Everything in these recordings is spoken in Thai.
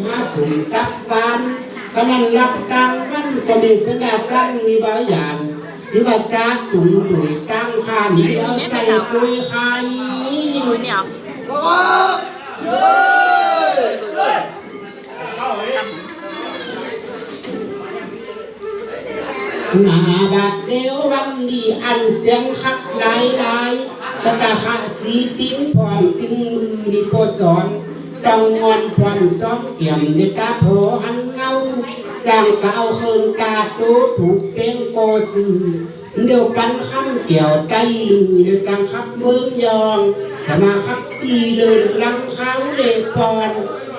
หาสุ่มกับบ้านกำนันรับตังมันก็มีสัญญาจังมีบางอย่างที่ว่าจ้าตุ่มดุยตั้งค่าหนีเอาใส่ปุยไข่เนี่ยหนาบาดเดียววันนี้อันเสียงคักหลายหลายกะตาขาสีติ้งพร้อมติ้งมือนี่พสอนต้องงอนพร้อมซ้อน คำเกี่ยวใจลือเดี๋ยวจังคับเมืองยองแต่มาคับตีเดินลังเขาเด็กปอน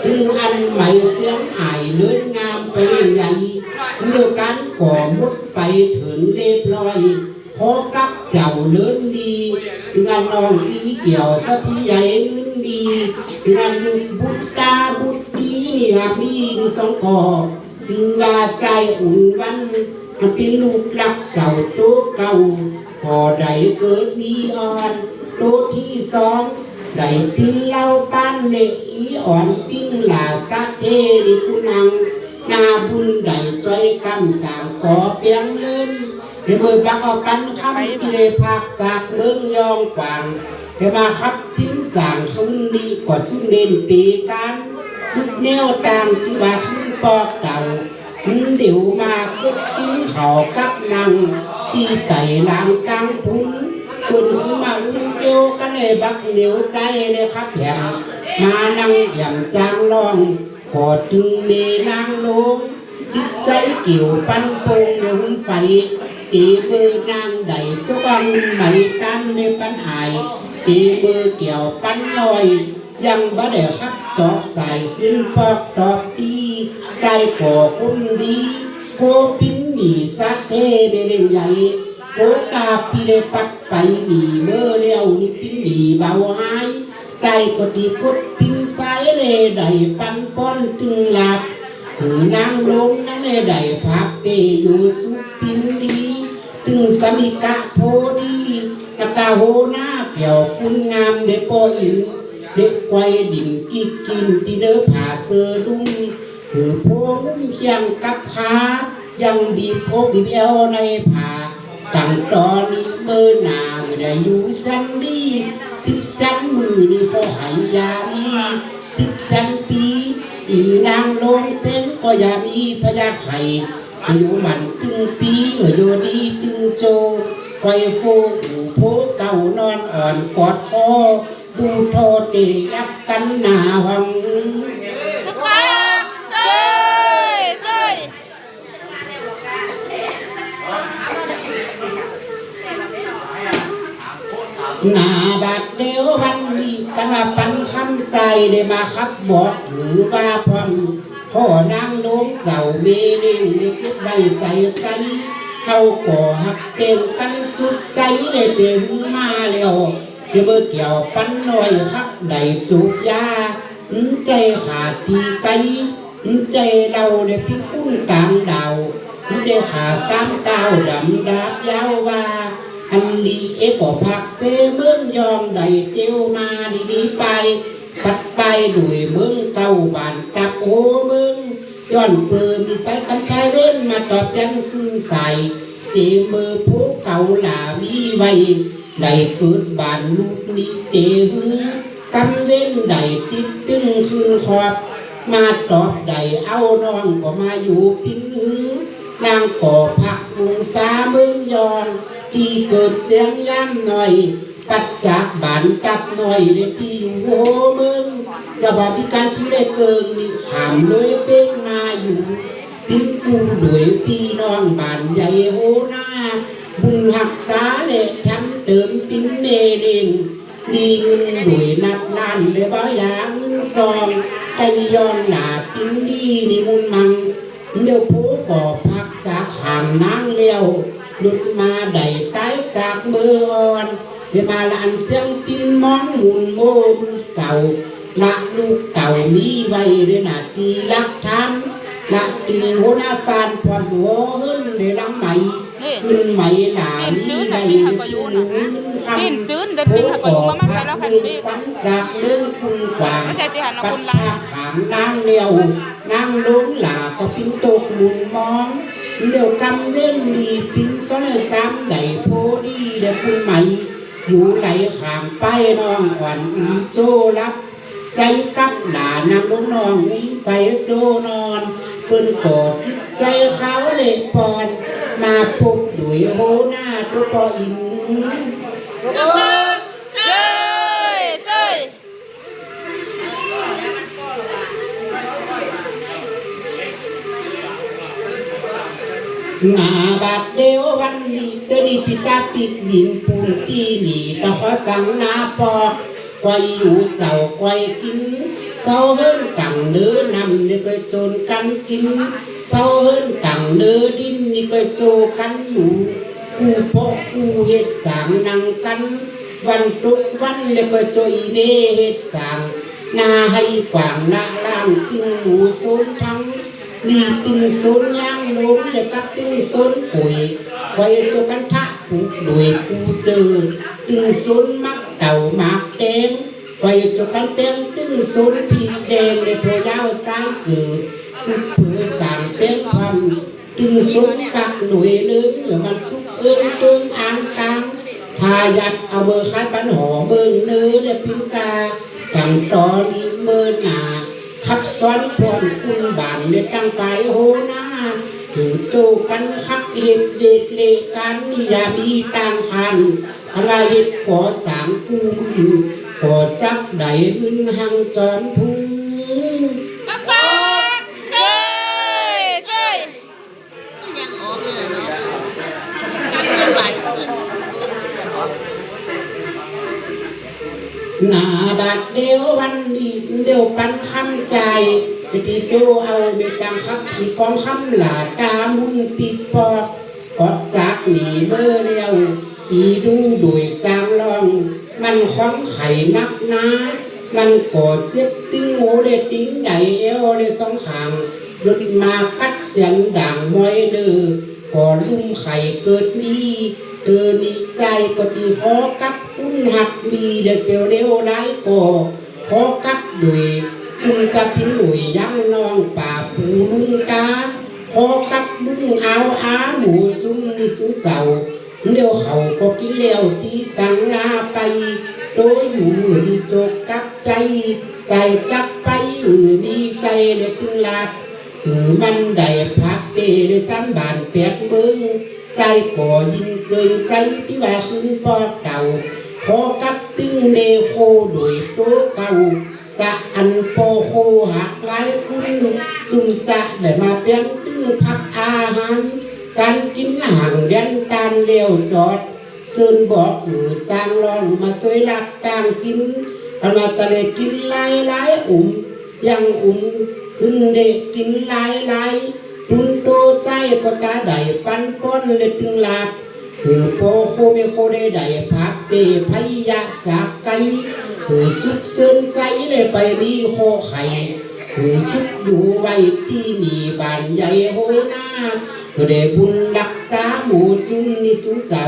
ดึงอันใหม่เสียงหายเลื่อนงามไปรื่อยใหญ่เดียวกันก่อมุดไปถึงเรียบร้อยขอกับเจ้าเลื่อนดีงานนองสีเกี่ยวสัพี่ใหญ่ เงินดีงานบุตรตาบุตรดีเนี่ยมีสองกอจึงว่าใจอุ่นวันมันเป็นลูกรักเจ้าโตเก่าก่อใดเกิดมีอ่อนโตที่สองได้ปิ้งเล้าป้านเละอีอ่อนปิ้งหลาสะเทนี่คุนังนาบุญใดจอยกำสามก่อเปียงเลื่นเดี๋ยวมือบักเอาปันคำที่ได้พักจากเมืองยองกวาง เดี๋ยวมาครับชิ้นจางคืนนี้ก็สุดเน้นปีกันสุดแนวตามที่ว่าขึ้นปอกเต่าเดี๋ยวมากดกินข้ากับนางที่ไต่ลางกลางทุ่งคุณคือมาอุ้งเกี่ยวกันเลยบักเหนียวใจเลยครับแถมมานั่งแย่ำจางลองกอดถึงเมนางลงจิตใจเกี่ยวปันโปงในหุ่นไฟตีเบอร์นางใดเจ้าว่ามึงไหมกันในปัญหาย ตีเบอเกี่ยวปันลอย ยังบ่ได้คักตอกใส่ขึ้นปอกตอกตีใจก่อคุ้มดีโกปิ้นหนีสักเทเมเล่นใหญ่โกกาปีได้ปัดไปหนีเมื่อเลี้ยวนี่ปิ้นหนีเบาหายใจก็ดีกดปิ้นสายเลใดปันป้อนตึงหลับถือนางลงนั่นเลใดพับเปอยู่สุปิ้นดี ตึงสมิกะโพดีกะตาโหน้า เกี่ยวคุณงามเด็กปออินเด็กไกวดิ่งกิกกินที่เด้อผาเสือดุ้งถือพมุ่งเคียงกับขายังบีบโพบีบเอวในผาตั้งตอนนี้เมื่อนาเมื่อได้อยู่สันดีสิบสันมือนี่ก็หายยามีสิบสันปีอีนางลงเส้นก็อย่ามีพยาไข่อยู่มันตึงปีเออโยดีตึงโจ ไกวโฟหูโพเก่านอนอ่อนกอดคอดูโทษตียับกันหนาวังหนาบาดเดียววันนี้กันว่าปันคำใจได้มาครับบอกหรือว่าพร้อมพ่อนางลงเจ้าเมเล่งได้เก็บไว้ใส่ใจ เขาก่อหักเต็มกันสุดใจได้เต็มมาแล้วเดี๋ยวเบอเกี่ยวปันน้อยครับได้จูบยาใจขาดทีไกใจเราได้พิกุ้นกลางดาวใจขาสามดาวดำดาบยาวว่าอันดีเอก็พักเซเมืองยองได้เจียวมาดีดีไปปัดไปด้วยเมืองเก่าบานตับโอเมือง ย้อนเปิมมีสายกำชายเล่นมาตอบยันฟื้นใส่ตีมือผู้เก่าหลามีไว้ได้เกิดบานลูกนี้เตหึงกำเว้นได้ติดตึงคืนขอบ มาตอบได้เอาน้องก็มาอยู่ปิ้นหึงนางก่อผักมุงสาเมืองยอนที่เกิดเสียงย่ำหน่อย ปัดจากบานกับหน่อยในที่อยู่โหเมือง อย่าบอกพิการที่ได้เกินนี่ขามเลยเป้งมาอยู่ปิ้นกูด้วยพี่น้องบานใหญ่โหหน้าบุญหักษาเละทำเติมปิ้นเนเองมีเงินด้วยนับล้านเลยบ่อยาเงินซองใจย้อนหนาปิ้นดีนี่มุนมังเดี๋ยวผู้ก่อพักจากห่างนางเลี้ยวหลุดมาได้ใต้จากมืออ่อนเดี๋ยวมาละอันเสียง ไว้เดนาตีรักทำละตีหัวหน้าฟานความหัวหึ้นในลังไหมนี่ขึ้นไหมหนาจิ้มมีชื้นไว้น่ะพี่ในทำประโยชน์น่ะขึ้นคจิ้นจื้นเดินปิ้งค่ะก็รู้ว่ามันใส่แล้วค่ะนี่ปันจากเรื่องคุณกวางไม่ใช่ที่หันมาปัคุดณละผ้าขามนางเดียวนางลุงหลาก็ปิ้นตกหมุนมองเดี๋ยวกำเล่นมีปิ้นซ้อนซ้ำใดโพดีเดี๋ยวคุณไหมอยู่ไหลขามไปน้องขวัญอุ้มโจรับ ใจกับหลานางลุงน้องอุ้มไฟโจนอนปิ้นกอดจิตใจเขาเละปอน มาปุกด้วยโหหน้าตัวปออินเซ่เซ่หนาบาดเดียววันนี้เตนีปิตาปิดดินปูนตีหนีตะขอสั่งนาปอก ไกวอยู่เจ้าไกวกินเศร้าเฮิรนตังเนื้อนำนี่ก็โจนกันกินเศร้าเฮิรนตังเนื้อดินนี่ก็โจกันอยู่กูพกกูเฮ็ดสางนังกัน วันตุกวันแล้วก็โจอยเมเฮ็ดสางนาให้กว่างนาล่างตึงหมูสนทั้งมีตึงสนย่างลมเด็กกับตึงสนปุ๋ยไว้เจกันทะ ปูด้วยกูเจอตึงสนมักเต่ามากแดงไว้จอกันแดงตึงสนผิดแดงในตัวยาวสายสือตึกเผือสางเต้นความตึงสนปักหน่วยเลื้งเหนือมันสุกเอิ้งเติงอ่างกลางพายัดเอาเบอร์คัดปันหอเบิ่งเนื้อและพิมตาตั้งตอนนี้เมินหนาขับซ้อนพร้อมคุณบานและตั้งไฟโหหน้า ถือโจกันคักเหตุเวทเลกันอย่ามีต่างคันอะไรเหตุก่อสามกูมือก่อจักใดขึ้นหังจอมทุ่งกับปากเซ่เซ่ยังออกเลยเนาะกันเงินบาทเงินหน้าบาดเดียววันดีเดียวปันคำใจ ไปที่โจเอาเมจังคับอีกองคำหลาตามุนปิดปอกกอดจากหนีเบอร์เลียวอีดูดุยจางลอง มันคล้องไข่นักนามันกอดเจ็บตึงโมเลติ้งไดเอวเลยสองขางรถมากัดเสียงด่างมอยเดือก่อลุ่มไข่เกิดมีเตือนิใจก็ดีขอกับอุ้นหักมีเดเซลเร็วไล่ก่อขอกับดุย จุงจะพินหลุยยังนองป่าปูลุงกาขอกับลุงเอาอาหมูจุ้มนิสุเจ้าเดี๋ยวเขาก็กินแล้วที่สั่งลาไปโดยอยู่มีจกกับใจ ใจจักไปเออมีใจเลยถึงลาบเออมันได้พักเดเลยซ้ำบานเปียกเบิ้งใจก่อยินเกินใจที่ว่าขึ้นปอเก่าขอกับตึงเมโคโดยโตเก่า จะอันโปโคหักไล่คุณจุมจะได้มาเปียนตึงพักอาหาร การกินห่างเรียนตานเลี้ยวจอดซึนบอกอือจางลองมาช่วยรักต่างกินกันมาจะเลยกินหลายหลายอุ่มยังอุ่มขึ้นเด็กกินหลายหลายตุนโตใจก็ตาได้ปันป้อนเลยถึงหลาบเหือโปโคเมโคได้ได้พักเปพยาจากไก หือสุขเสินใจเลยไปมีโคไข่คือชุดอยู่ไว้ที่นี่บ้านใหญ่โหน้าเพื่อได้บุญรักษาหมู่จุนนิสุเจ้า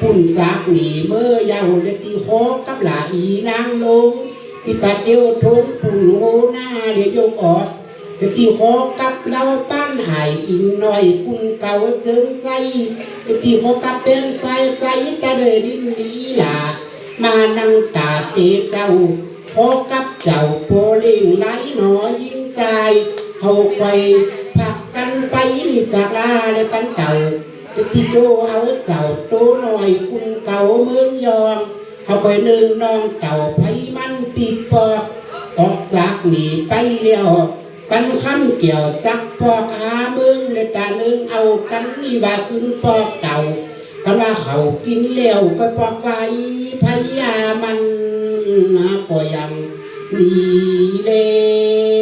ปุ่นจากหนีเมื่อยาวเด็กที่ขอกับหลาอีนางลงพิตาเดียวทงปุ่นโหน้าเดียวยกอดเด็กที่ขอกับเราป้านหายอินหน่อยคุณเก่าเจิงใจเด็กที่ขอกับเป็นสายใจแต่เดยดินนี้ล่ะ มานั่งตาเตเจ้าขอกับเจ้าโปลิงไหลหนอยิ้มใจเฮาไปผักกันไปนี่จากลาแล้วกันเต่าที่โจเอาเจ้าโตหน่อยคุณเก่าเมืองยองเฮาไปหนึ่งน้องเต่าไผมันปีปอกออกจากหนีไปแล้วปันคำเกี่ยวจักปอกหาเมืองเลยตาเนึงเอากันนี่ว่าขึ้นปอกเต่า กันว่าเขากินแล้วก็ปอกไว้พยามันนะก็ยังดีแล้ว